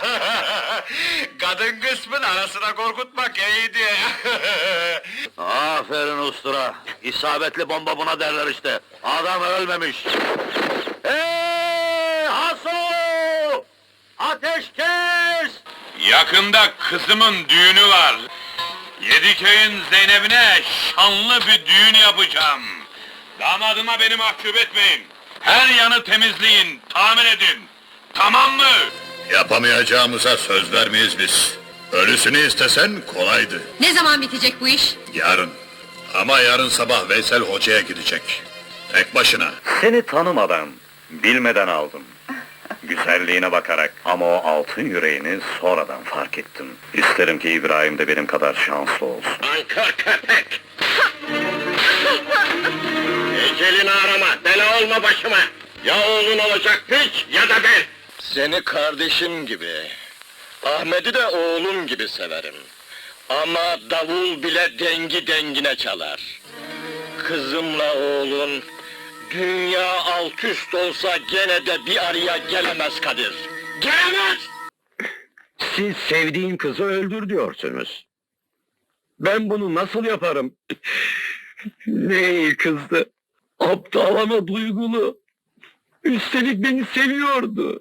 Kadın kısmın arasına korkutmak iyiydi. Aferin ustura. İsabetli bomba buna derler işte. Adam ölmemiş. Hey Haso! Ateş kes! Yakında kızımın düğünü var. Yediköy'ün Zeynep'ine şanlı bir düğün yapacağım. Damadıma beni mahcup etmeyin. Her yanı temizleyin, tamir edin. Tamam mı? Yapamayacağımıza söz vermeyiz biz. Ölüsünü istesen kolaydı. Ne zaman bitecek bu iş? Yarın. Ama yarın sabah Veysel Hoca'ya gidecek. Tek başına. Seni tanımadan, bilmeden aldım. Güzelliğine bakarak ama o altın yüreğini sonradan fark ettim. İsterim ki İbrahim de benim kadar şanslı olsun. Ankör köpek! Ecelini arama, bela olma başıma! Ya oğlun olacak piç ya da ben! Seni kardeşim gibi, Ahmet'i de oğlum gibi severim. Ama davul bile dengi dengine çalar. Kızımla oğlun, dünya alt üst olsa gene de bir araya gelemez Kadir. Gelemez! Siz sevdiğin kızı öldür diyorsunuz. Ben bunu nasıl yaparım? ne iyi kızdı. Aptal ama duygulu. Üstelik beni seviyordu.